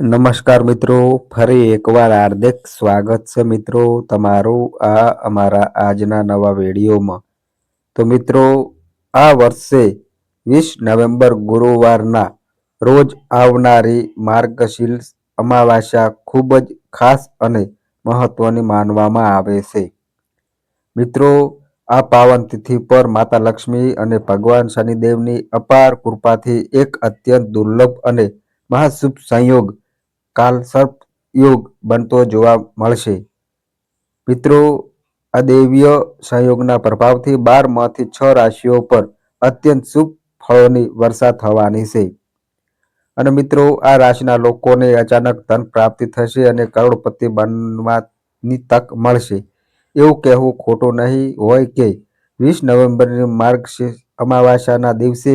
નમસ્કાર મિત્રો, ફરી એકવાર હાર્દિક સ્વાગત છે મિત્રો તમારું આ અમારા આજના નવા વિડીયોમાં. તો મિત્રો, આ વર્ષે વીસ નવેમ્બર ગુરુવારના રોજ આવનારી માર્ગશીલ અમાવાસ્યા ખૂબ જ ખાસ અને મહત્વની માનવામાં આવે છે. મિત્રો, આ પાવન તિથિ પર માતા લક્ષ્મી અને ભગવાન શનિદેવની અપાર કૃપાથી એક અત્યંત દુર્લભ અને મહાશુભ સંયોગ કાલસર્પ યોગ બનતો જોવા મળશે. મિત્રો આ દૈવીય સંયોગના પ્રભાવથી બારમાંથી છ રાશિઓ પર અત્યંત શુભ ફળોની વર્ષા થવાની છે. અને મિત્રો, આ રાશિના લોકોને અચાનક ધન પ્રાપ્તિ થશે અને કરોડપતિ બનવાની તક મળશે. એવું કહેવું ખોટું નહીં હોય કે વીસ નવેમ્બરની માર્ગ અમાવાસ્યાના દિવસે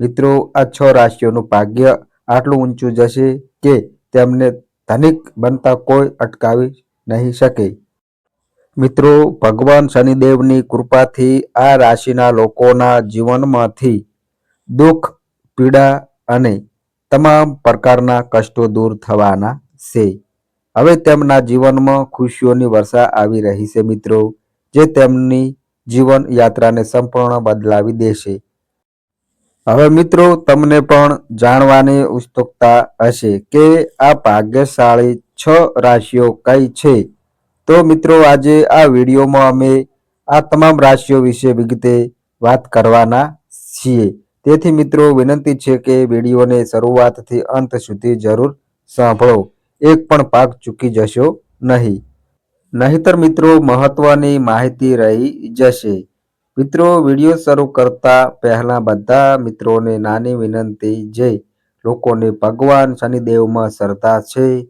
મિત્રો આ છ રાશિઓનું ભાગ્ય આટલું ઊંચું જશે કે તેમને ધનિક બનતા કોઈ અટકાવી નહીં શકે. મિત્રો, ભગવાન શનિદેવની કૃપાથી આ રાશિના લોકોના જીવનમાંથી દુઃખ, પીડા અને તમામ પ્રકારના કષ્ટો દૂર થવાના છે. હવે તેમના જીવનમાં ખુશીઓની વર્ષા આવી રહી છે મિત્રો, જે તેમની જીવન યાત્રાને સંપૂર્ણ બદલાવી દેશે. હવે મિત્રો, તમને પણ જાણવાની ઉત્સુકતા હશે કે આ ભાગ્યશાળી છ રાશિઓ કઈ છે. તો મિત્રો, આજે આ વિડીયોમાં અમે આ તમામ રાશિઓ વિશે વિગતે વાત કરવાના છીએ. તેથી મિત્રો, વિનંતી છે કે વિડીયોને શરૂઆતથી અંત સુધી જરૂર સાંભળો. એક પણ પાક ચૂકી જશો નહીં. નહીતર મિત્રો, મહત્વની માહિતી રહી જશે. મિત્રો, વીડિયો શરૂ કરતા પહેલા બધા મિત્રોને નાની વિનંતી. જે લોકોને ભગવાન શનિદેવમાં શ્રદ્ધા છે,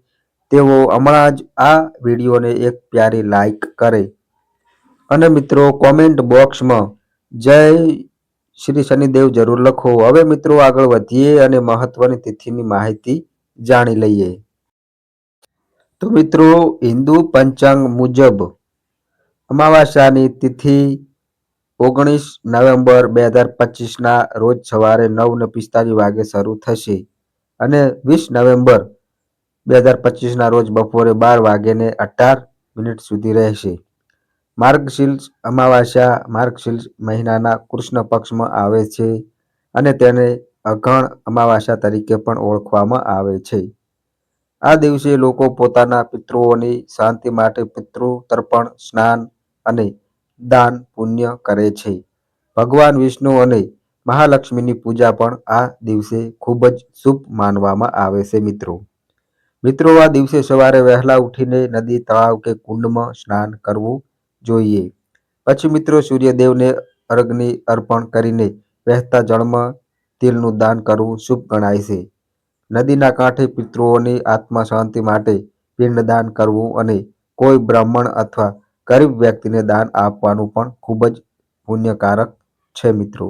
તેઓ હમણાં જ આ વિડીયોને એક પ્યારી લાઈક કરે. અને મિત્રો કોમેન્ટ બોક્સમાં જય શ્રી શનિદેવ જરૂર લખો. હવે મિત્રો, આગળ વધીએ અને મહત્વની તિથિની માહિતી જાણી લઈએ. તો મિત્રો, હિન્દુ પંચાંગ મુજબ, અમાવાસ્યાની તિથિ ઓગણીસ નવેમ્બર બે હજાર પચીસના રોજ સવારે નવ ને પિસ્તાલીસ વાગે શરૂ થશે અને વીસ નવેમ્બર બે હજાર પચીસના રોજ બપોરે બાર વાગ્યે અઢાર મિનિટ સુધી રહેશે. માર્ગશીર્ષ અમાવાસ્યા માર્ગશીર્ષ મહિનાના કૃષ્ણ પક્ષમાં આવે છે અને તેને અઘણ અમાવાસ્યા તરીકે પણ ઓળખવામાં આવે છે. આ દિવસે લોકો પોતાના પિતૃઓની શાંતિ માટે પિતૃ તર્પણ, સ્નાન અને દાન પુણ્ય કરે છે. ભગવાન વિષ્ણુ અને મહાલક્ષ્મીની પૂજા પણ આ દિવસે ખૂબ જ શુભ માનવામાં આવે છે મિત્રો. મિત્રો, આ દિવસે સવારે વહેલા ઉઠીને નદી તળાવ કે કુંડમાં સ્નાન કરવું જોઈએ. પછી મિત્રો, સૂર્યદેવને અર્ઘની અર્પણ કરીને વહેતા જળમાં તિલનું દાન કરવું શુભ ગણાય છે. નદીના કાંઠે પિતૃઓની આત્મા શાંતિ માટે પિંડદાન કરવું અને કોઈ બ્રાહ્મણ અથવા ગરીબ વ્યક્તિને દાન આપવાનું પણ ખૂબ જ પુણ્યકારક છે મિત્રો.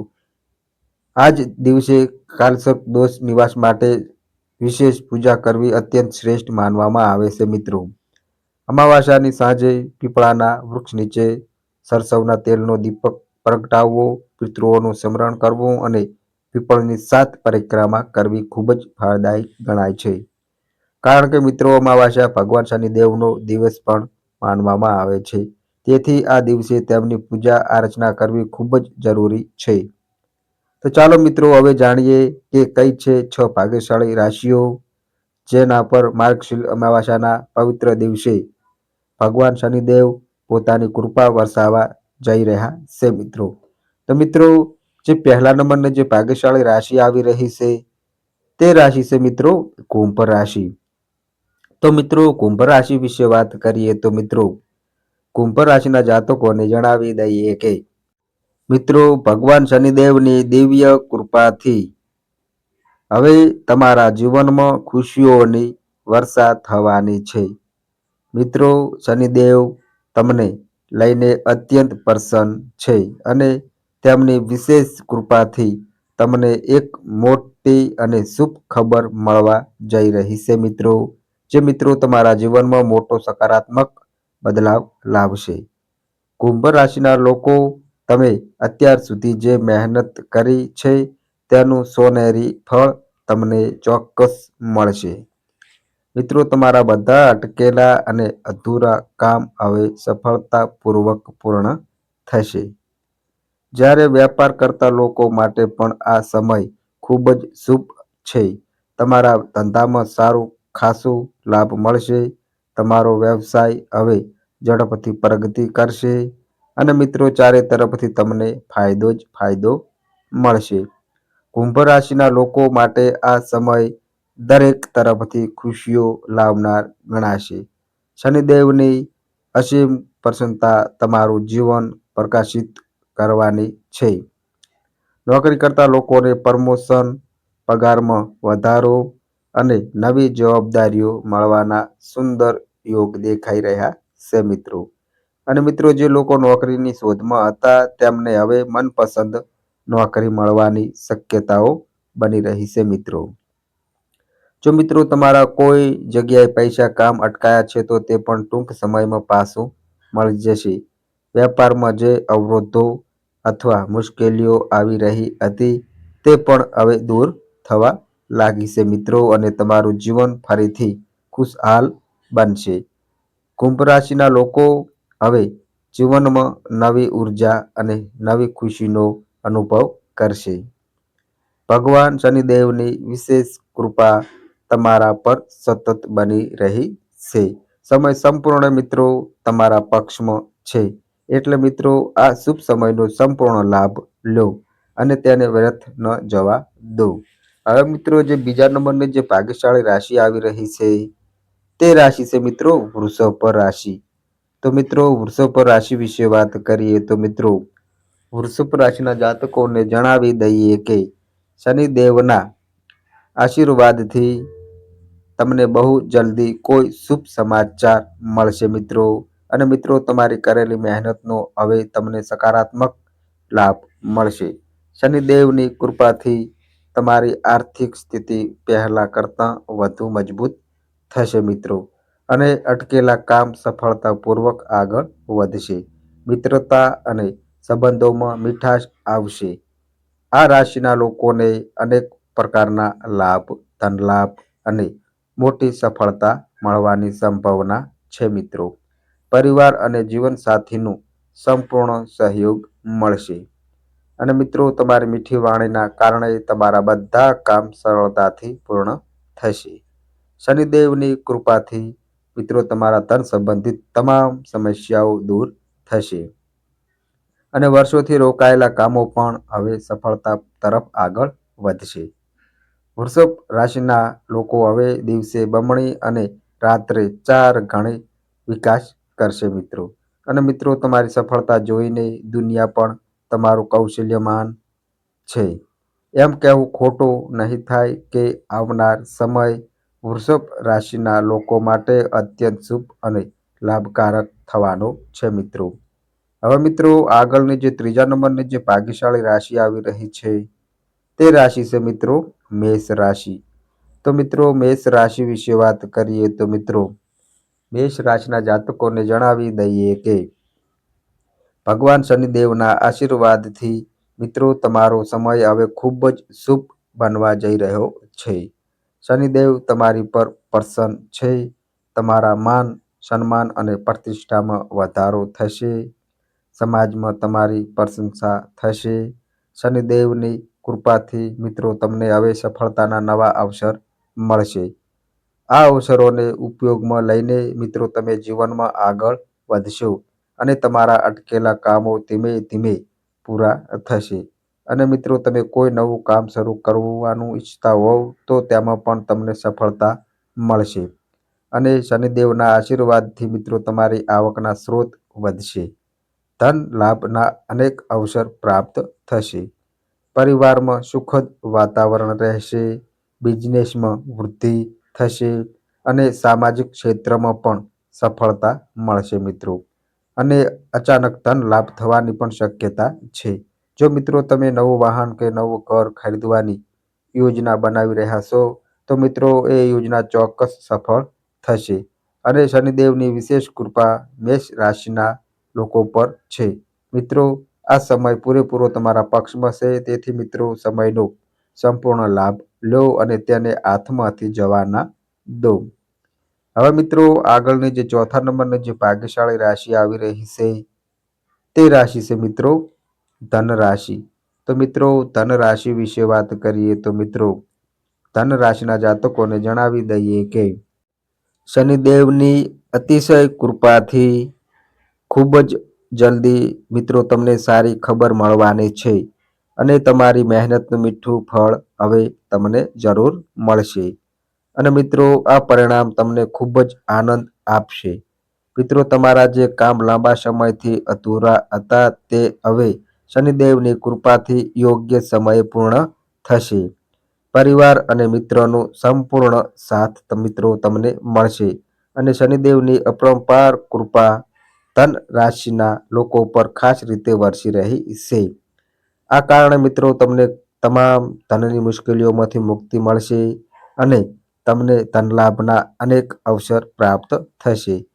આ જ દિવસે કાલસક દોષ નિવાસ માટે વિશેષ પૂજા કરવી અત્યંત શ્રેષ્ઠ માનવામાં આવે છે મિત્રો. અમાવાસ્યાની સાંજે પીપળાના વૃક્ષ નીચે સરસવના તેલનો દીપક પ્રગટાવવો, પિતૃઓનું સ્મરણ કરવું અને પીપળની સાત પરિક્રમા કરવી ખૂબ જ ફળદાયી ગણાય છે. કારણ કે મિત્રો, અમાવાસ્યા ભગવાન શનિદેવનો દિવસ પણ માનવામાં આવે છે. તેથી આ દિવસે તેમની પૂજા આરચના કરવી ખૂબ જ જરૂરી છે. તો ચાલો મિત્રો, હવે જાણીએ કે કઈ છે છ ભાગ્યશાળી રાશિઓ જેના પર માર્ગશીલ અમાવાસ્યાના પવિત્ર દિવસે ભગવાન શનિદેવ પોતાની કૃપા વરસાવવા જઈ રહ્યા છે મિત્રો. તો મિત્રો, જે પહેલા નંબરની જે ભાગ્યશાળી રાશિ આવી રહી છે તે રાશિ છે મિત્રો, કુંભ રાશિ. તો મિત્રો, કુંભ રાશિ વિશે વાત કરીએ તો મિત્રો, કુંભ રાશિના જાતકોને જણાવી દઈએ કે, મિત્રો, ભગવાન શનિદેવની દિવ્ય કૃપાથી હવે તમારા જીવનમાં ખુશીઓની વર્ષા થવાની છે. મિત્રો, શનિદેવ તમને લઈને અત્યંત પ્રસન્ન છે અને તેમની વિશેષ કૃપાથી તમને એક મોટી અને શુભ ખબર મળવા જઈ રહી છે મિત્રો. જે મિત્રો તમારા જીવનમાં મોટો સકારાત્મક બદલાવ લાવશે. કુંભ રાશિના લોકો તમે અત્યાર સુધી જે મહેનત કરી છે તેનું સોનેરી ફળ તમને ચોક્કસ મળશે. મિત્રો, તમારા બધા અટકેલા અને અધૂરા કામ હવે સફળતાપૂર્વક પૂર્ણ થશે. જ્યારે વેપાર કરતા લોકો માટે પણ આ સમય ખૂબ જ શુભ છે. તમારા ધંધામાં સારું ખાસું લાભ મળશે. તમારો વ્યવસાય હવે ઝડપથી પ્રગતિ કરશે અને મિત્રો ચારે તરફથી તમને ફાયદો જ ફાયદો મળશે. કુંભ રાશિના લોકો માટે આ સમય દરેક તરફથી ખુશીઓ લાવનાર ગણાશે. શનિદેવની અસીમ પ્રસન્નતા તમારું જીવન પ્રકાશિત કરવાની છે. નોકરી કરતા લોકોને પ્રમોશન પગારમાં વધારો અને નવી જવાબદારીઓ મળવાના સુંદર યોગ દેખાઈ રહ્યા છે મિત્રો. અને મિત્રો, જે લોકો નોકરીની શોધમાં હતા, તેમને હવે મનપસંદ નોકરી મળવાની શક્યતાઓ બની રહી છે મિત્રો. જો મિત્રો, તમારા કોઈ જગ્યાએ પૈસા કામ અટકાયા છે, તો તે પણ ટૂંક સમયમાં પાછું મળી જશે. વેપારમાં જે અવરોધો અથવા મુશ્કેલીઓ આવી રહી હતી, તે પણ હવે દૂર થવા લાગી છે મિત્રો અને તમારું જીવન ફરીથી ખુશહાલ બનશે. કુંભ રાશિના લોકો હવે જીવનમાં નવી ઊર્જા અને નવી ખુશીનો અનુભવ કરશે. ભગવાન શનિદેવની વિશેષ કૃપા તમારા પર સતત બની રહી છે. સમય સંપૂર્ણ મિત્રો તમારા પક્ષમાં છે. એટલે મિત્રો આ શુભ સમયનો સંપૂર્ણ લાભ લો અને તેને વ્યર્થ ન જવા દો. હવે મિત્રો જે બીજા નંબરની જે ભાગ્યશાળી રાશિ આવી રહી છે, તે રાશિ છે મિત્રો વૃષભ રાશિ. તો મિત્રો વૃષભ રાશિ વિશે વાત કરીએ તો મિત્રો વૃષભ રાશિના જાતકોને જણાવી દઈએ કે શનિદેવના આશીર્વાદથી તમને બહુ જલ્દી કોઈ શુભ સમાચાર મળશે મિત્રો. અને મિત્રો તમારી કરેલી મહેનતનો હવે તમને સકારાત્મક લાભ મળશે. શનિદેવની કૃપાથી તમારી આર્થિક સ્થિતિ પહેલાં કરતાં વધુ મજબૂત થશે મિત્રો. અને અટકેલા કામ સફળતાપૂર્વક આગળ વધશે. મિત્રતા અને સંબંધોમાં મીઠાશ આવશે. આ રાશિના લોકોને અનેક પ્રકારના લાભ, ધનલાભ અને મોટી સફળતા મળવાની સંભાવના છે મિત્રો. પરિવાર અને જીવનસાથીનું સંપૂર્ણ સહયોગ મળશે. અને મિત્રો, તમારી મીઠી વાણીના કારણે તમારા બધા કામ સરળતાથી પૂર્ણ થશે. શનિદેવની કૃપાથી મિત્રો, તમારા ધન સંબંધિત તમામ સમસ્યાઓ દૂર થશે. અને વર્ષોથી રોકાયેલા કામો પણ હવે સફળતા તરફ આગળ વધશે. વૃષભ રાશિના લોકો હવે દિવસે બમણી અને રાત્રે ચાર ગણી વિકાસ કરશે મિત્રો. અને મિત્રો, તમારી સફળતા જોઈને દુનિયા પણ તમારું કૌશલ્યમાન છે. એમ કહેવું ખોટું નહીં થાય કે આવનાર સમય વૃષભ રાશિના લોકો માટે અત્યંત શુભ અને લાભકારક થવાનો છે મિત્રો. હવે મિત્રો, આગળની જે ત્રીજા નંબરની જે ભાગ્યશાળી રાશિ આવી રહી છે, તે રાશિ છે મિત્રો મેષ રાશિ. તો મિત્રો, મેષ રાશિ વિશે વાત કરીએ તો મિત્રો, મેષ રાશિના જાતકોને જણાવી દઈએ કે ભગવાન શનિદેવના આશીર્વાદથી મિત્રો, તમારો સમય હવે ખૂબ જ શુભ બનવા જઈ રહ્યો છે. શનિદેવ તમારી પર પ્રસન્ન છે. તમારા માન, સન્માન અને પ્રતિષ્ઠામાં વધારો થશે. સમાજમાં તમારી પ્રશંસા થશે. શનિદેવની કૃપાથી મિત્રો, તમને હવે સફળતાના નવા અવસર મળશે. આ અવસરોને ઉપયોગમાં લઈને મિત્રો, તમે જીવનમાં આગળ વધશો. અને તમારા અટકેલા કામો ધીમે ધીમે પૂરા થશે. અને મિત્રો, તમે કોઈ નવું કામ શરૂ કરવાનું ઈચ્છતા હોવ તો તેમાં પણ તમને સફળતા મળશે. અને શનિદેવના આશીર્વાદથી મિત્રો, તમારી આવકના સ્ત્રોત વધશે. ધન લાભના અનેક અવસર પ્રાપ્ત થશે. પરિવારમાં સુખદ વાતાવરણ રહેશે, બિઝનેસમાં વૃદ્ધિ થશે અને સામાજિક ક્ષેત્રમાં પણ સફળતા મળશે મિત્રો. અને અચાનક ધન લાભ થવાની પણ શક્યતા છે. જો મિત્રો તમે નવું વાહન કે નવું ઘર ખરીદવાની યોજના બનાવી રહ્યા છો, તો મિત્રો એ યોજના ચોક્કસ સફળ થશે અને શનિદેવની વિશેષ કૃપા મેષ રાશિના લોકો પર છે. મિત્રો, આ સમય પૂરેપૂરો તમારા પક્ષમાં છે તેથી મિત્રો સમયનો સંપૂર્ણ લાભ લો અને તેને હાથમાંથી જવાના દો. હવે મિત્રો, આગળની જે ચોથા નંબરની જે ભાગ્યશાળી રાશિ આવી રહી છે, તે રાશિ છે મિત્રો, ધન રાશિ. તો મિત્રો, ધન રાશિ વિશે વાત કરીએ તો મિત્રો, ધન રાશિના જાતકોને જણાવી દઈએ કે, શનિદેવની અતિશય કૃપાથી ખૂબ જ જલ્દી મિત્રો તમને સારી ખબર મળવાની છે અને તમારી મહેનતનું મીઠું ફળ હવે તમને જરૂર મળશે. અને મિત્રો, આ પરિણામ તમને ખૂબ જ આનંદ આપશે. મિત્રો, તમારા જે કામ લાંબા સમયથી અધૂરા હતા તે હવે શનિદેવની કૃપાથી યોગ્ય સમયે પૂર્ણ થશે. પરિવાર અને મિત્રોનો સંપૂર્ણ સાથ મિત્રો, તમને મળશે. અને શનિદેવની અપરંપાર કૃપા ધન રાશિના લોકો પર ખાસ રીતે વરસી રહી છે. આ કારણે મિત્રો, તમને તમામ ધનની મુશ્કેલીઓમાંથી મુક્તિ મળશે અને તમને ધનલાભના અનેક અવસર પ્રાપ્ત થશે.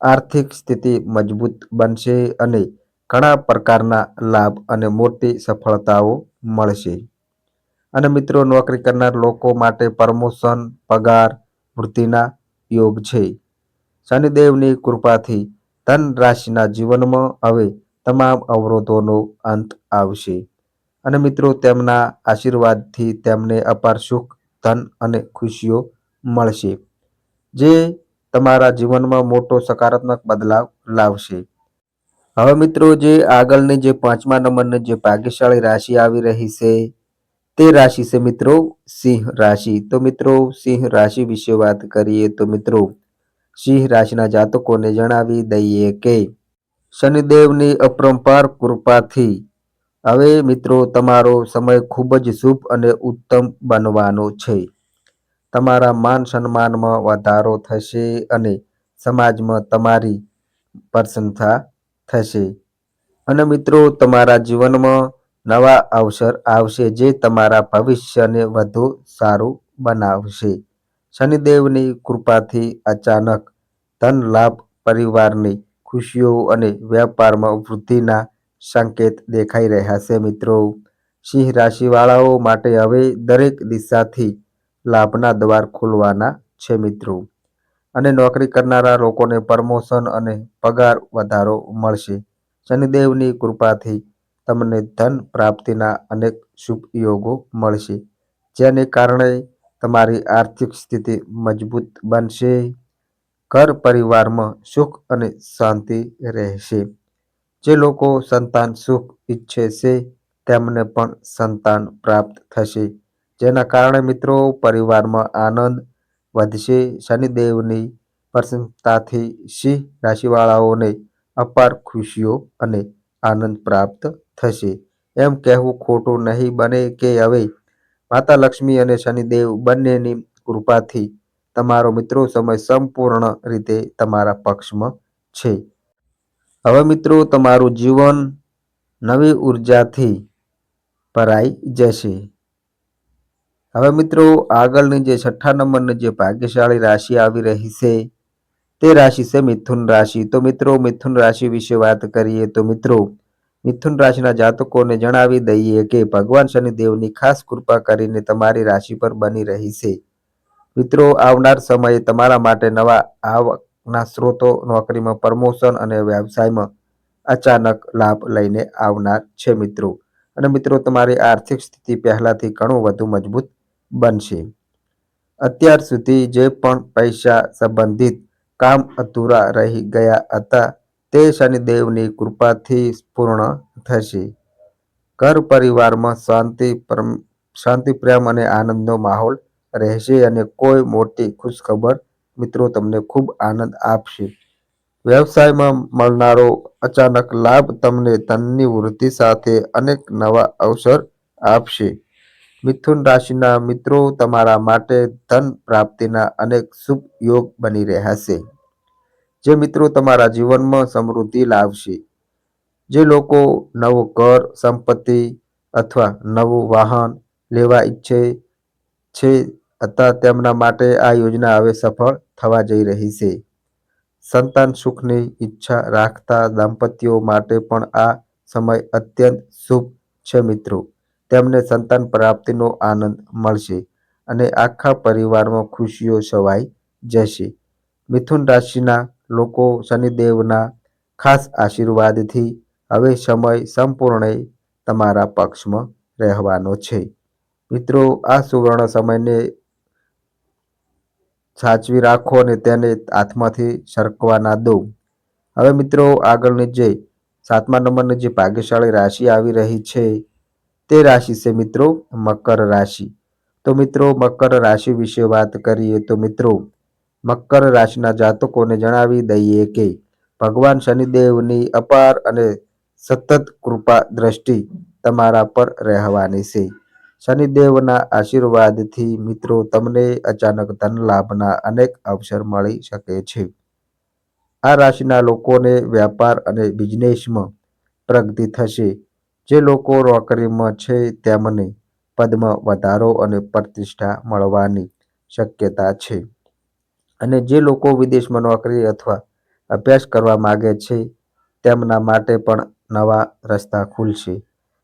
આર્થિક સ્થિતિ મજબૂત બનશે અને ઘણા પ્રકારના લાભ અને મોટી સફળતાઓ મળશે. અને મિત્રો, નોકરી કરનાર લોકો માટે પ્રમોશન, પગાર, વૃદ્ધિના યોગ છે. શનિદેવની કૃપાથી ધન રાશિના જીવનમાં હવે તમામ અવરોધોનો અંત આવશે. અને મિત્રો, તેમના આશીર્વાદથી તેમને અપાર સુખ ધન અને ખુશીઓ મળશે, જે તમારા જીવનમાં મોટો સકારાત્મક બદલાવ લાવશે. હવે મિત્રો, જે આગળની જે પાંચમા નંબરની જે ભાગ્યશાળી રાશિ આવી રહી છે, તે રાશિ છે મિત્રો સિંહ રાશિ. તો મિત્રો, સિંહ રાશિ વિશે વાત કરીએ તો મિત્રો, સિંહ રાશિના જાતકોને જણાવી દઈએ કે શનિદેવની અપરંપાર કૃપાથી હવે મિત્રો, તમારો સમય ખૂબ જ શુભ અને ઉત્તમ બનવાનો છે. તમારા માન સન્માનમાં વધારો થશે અને સમાજમાં તમારી પ્રશંસા થશે. અને મિત્રો, તમારા જીવનમાં નવા અવસર આવશે જે તમારા ભવિષ્યને વધુ સારું બનાવશે. શનિદેવની કૃપાથી અચાનક ધન લાભ પરિવારની ખુશીઓ અને વ્યાપારમાં વૃદ્ધિના સંકેત દેખાઈ રહ્યા છે મિત્રો. સિંહ રાશિવાળાઓ માટે હવે દરેક દિશાથી લાભના દ્વાર ખોલવાના છે મિત્રો. અને નોકરી કરનારા લોકોને પ્રમોશન અને પગાર વધારો મળશે. શનિદેવની કૃપાથી તમને ધન પ્રાપ્તિના અનેક શુભ યોગો મળશે, જેને કારણે તમારી આર્થિક સ્થિતિ મજબૂત બનશે. ઘર પરિવારમાં સુખ અને શાંતિ રહેશે. જે લોકો સંતાન સુખ ઈચ્છે છે, તેમને પણ સંતાન પ્રાપ્ત થશે. જેના કારણે મિત્રો, પરિવારમાં આનંદ વધશે. શનિદેવની પ્રસન્નતાથી સિંહ રાશિવાળાઓને અપાર ખુશીઓ અને આનંદ પ્રાપ્ત થશે. એમ કહેવું ખોટું નહીં બને કે હવે માતા લક્ષ્મી અને શનિદેવ બંનેની કૃપાથી તમારો મિત્રો સમય સંપૂર્ણ રીતે તમારા પક્ષમાં છે. હવે મિત્રો, તમારું જીવન નવી ઉર્જાથી ભરાઈ જશે. હવે મિત્રો, આગળની જે છઠ્ઠા નંબરની જે ભાગ્યશાળી રાશિ આવી રહી છે, તે રાશિ છે મિથુન રાશિ. તો મિત્રો, મિથુન રાશિ વિશે વાત કરીએ તો મિત્રો, મિથુન રાશિના જાતકોને જણાવી દઈએ કે ભગવાન શનિદેવની ખાસ કૃપા કરીને તમારી રાશિ પર બની રહી છે. મિત્રો, આવનાર સમયે તમારા માટે નવા આવકના સ્ત્રોતો નોકરીમાં પ્રમોશન અને વ્યવસાયમાં અચાનક લાભ લઈને આવનાર છે મિત્રો. અને મિત્રો, તમારી આર્થિક સ્થિતિ પહેલાથી ઘણું વધુ મજબૂત બનશે. અત્યાર સુધી જે પણ પૈસા સંબંધિત કામ અધૂરા રહી ગયા હતા, તે શનિદેવની કૃપાથી પૂર્ણ થશે. ઘર પરિવારમાં શાંતિ શાંતિ, પ્રેમ અને આનંદનો માહોલ રહેશે અને કોઈ મોટી ખુશખબર મિત્રો, તમને ખૂબ આનંદ આપશે. વ્યવસાયમાં મળનારો અચાનક લાભ તમને ધનની વૃદ્ધિ સાથે અનેક નવા અવસર આપશે. મિથુન રાશિના મિત્રો, તમારા માટે ધન પ્રાપ્તિના અનેક શુભ યોગ બની રહ્યા છે. જે મિત્રો તમારા જીવનમાં સમૃદ્ધિ લાવશે. જે લોકો નવું ઘર, સંપત્તિ અથવા નવું વાહન લેવા ઈચ્છે છે હતા. તેમના માટે આ યોજના હવે સફળ થવા જઈ રહી છે. સંતાન સુખની ઈચ્છા રાખતા દાંપત્યો માટે પણ આ સમય અત્યંત શુભ છે મિત્રો. તેમને સંતાન પ્રાપ્તિનો આનંદ મળશે અને આખા પરિવારમાં ખુશીઓ છવાઈ જશે. મિથુન રાશિના લોકો શનિદેવના ખાસ આશીર્વાદથી હવે સમય સંપૂર્ણ તમારા પક્ષમાં રહેવાનો છે. મિત્રો, આ સુવર્ણ સમયને સાચવી રાખો અને તેને હાથમાંથી સરકવા ના દો. હવે મિત્રો આગળની જે સાતમા નંબરની જે ભાગ્યશાળી રાશિ આવી રહી છે, તે રાશિ છે મિત્રો મકર રાશિ. તો મિત્રો મકર રાશિ વિશે વાત કરીએ તો મિત્રો મકર રાશિના જાતકોને જણાવી દઈએ કે ભગવાન શનિદેવની અપાર અને સતત કૃપા દ્રષ્ટિ તમારા પર રહેવાની છે. શનિદેવના આશીર્વાદથી મિત્રો, તમને અચાનક ધન લાભના અનેક અવસર મળી શકે છે. આ રાશિના લોકોને વ્યાપાર અને બિઝનેસમાં પ્રગતિ થશે. જે લોકો નોકરીમાં છે, તેમને પદમાં વધારો અને પ્રતિષ્ઠા મળવાની શક્યતા છે. અને જે લોકો વિદેશમાં નોકરી અથવા અભ્યાસ કરવા માગે છે, તેમના માટે પણ નવા રસ્તા ખુલશે.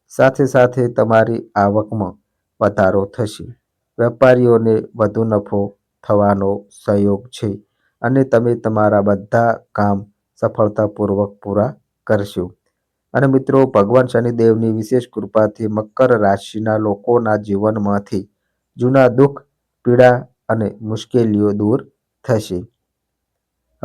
સાથે સાથે તમારી આવકમાં વધારો થશે. વેપારીઓને વધુ નફો થવાનો સહયોગ છે અને તમે તમારા બધા કામ સફળતાપૂર્વક પૂરા કરશો. અને મિત્રો, ભગવાન શનિદેવની વિશેષ કૃપાથી મકર રાશિના લોકોના જીવનમાંથી જૂના દુઃખ, પીડા અને મુશ્કેલીઓ દૂર થશે.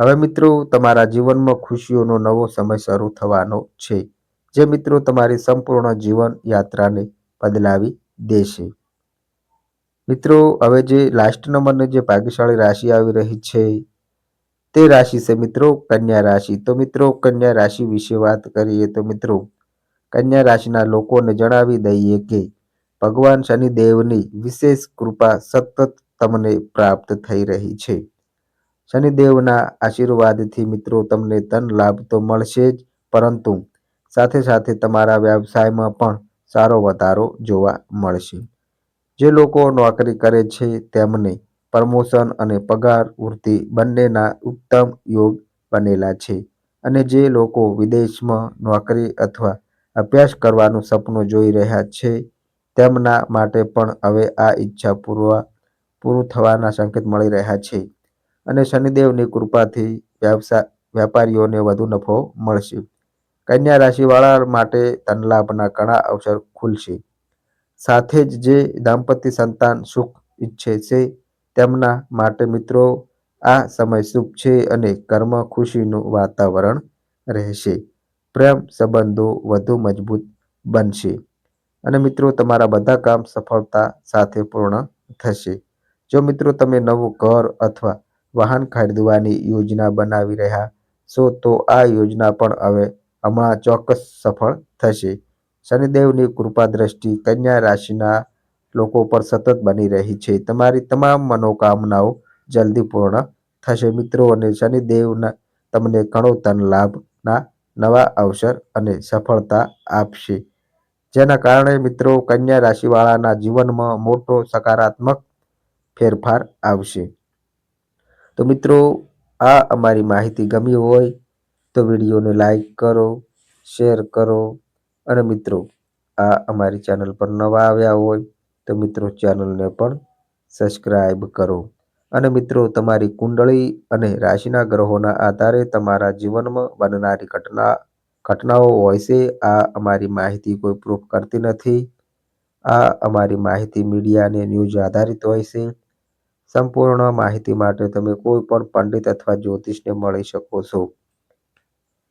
હવે મિત્રો, તમારા જીવનમાં ખુશીઓનો નવો સમય શરૂ થવાનો છે. જે મિત્રો, તમારી સંપૂર્ણ જીવન યાત્રાને બદલાવી દેશે. મિત્રો, હવે જે લાસ્ટ નંબરની જે ભાગ્યશાળી રાશિ આવી રહી છે, તે રાશિ છે મિત્રો કન્યા રાશિ. તો મિત્રો, કન્યા રાશિ વિશે વાત કરીએ તો મિત્રો, કન્યા રાશિના લોકોને જણાવી દઈએ કે ભગવાન શનિદેવની વિશેષ કૃપા સતત તમને પ્રાપ્ત થઈ રહી છે. શનિદેવના આશીર્વાદથી મિત્રો તમને ધન લાભ તો મળશે જ, પરંતુ સાથે સાથે તમારા વ્યવસાયમાં પણ સારો વધારો જોવા મળશે. જે લોકો નોકરી કરે છે તેમને પ્રમોશન અને પગાર વૃદ્ધિ બંનેના ઉત્તમ યોગ બનેલા છે અને જે લોકો વિદેશમાં નોકરી અથવા અભ્યાસ કરવાનું સપનું જોઈ રહ્યા છે તેમના માટે પણ હવે આ ઈચ્છા પૂરવા પૂરું થવાના સંકેત મળી રહ્યા છે અને શનિદેવની કૃપાથી વ્યવસાય વેપારીઓને વધુ નફો મળશે. કન્યા રાશિવાળા માટે ધનલાભના ઘણા અવસર ખુલશે. સાથે જ જે દાંપત્ય સંતાન સુખ ઈચ્છે છે, તેમના માટે મિત્રો, આ સમય શુભ છે અને કર્મ ખુશીનું વાતાવરણ રહેશે. પ્રેમ સંબંધો વધુ મજબૂત બનશે. અને મિત્રો, તમારા બધા કામ સફળતા સાથે પૂર્ણ થશે. જો મિત્રો, તમે નવું ઘર અથવા વાહન ખરીદવાની યોજના બનાવી રહ્યા છો, તો આ યોજના પણ હવે હમણાં ચોક્કસ સફળ થશે. શનિદેવની કૃપા દ્રષ્ટિ કન્યા રાશિના લોકો પર સતત બની રહી છે. તમારી તમામ મનોકામનાઓ જલ્દી પૂર્ણ થશે. મિત્રો, અને શનિદેવના તમને ઘણો ધન લાભના નવા અવસર અને સફળતા આપશે. જેના કારણે મિત્રો, કન્યા રાશિવાળાના જીવનમાં મોટો સકારાત્મક ફેરફાર આવશે. તો મિત્રો, આ અમારી માહિતી ગમી હોય તો વિડીયોને લાઈક કરો, શેર કરો અને મિત્રો, આ અમારી ચેનલ પર નવા આવ્યા હોય તો મિત્રો ચેનલને પણ સબસ્ક્રાઈબ કરો. અને મિત્રો, તમારી કુંડળી અને રાશિના ગ્રહોના આધારે તમારા જીવનમાં બનનારી ઘટના, ઘટનાઓ હોય છે, આ અમારી માહિતી કોઈ પ્રૂફ કરતી નથી. આ અમારી માહિતી મીડિયા અને ન્યૂઝ આધારિત હોય છે. સંપૂર્ણ માહિતી માટે તમે કોઈ પણ પંડિત અથવા જ્યોતિષને મળી શકો છો.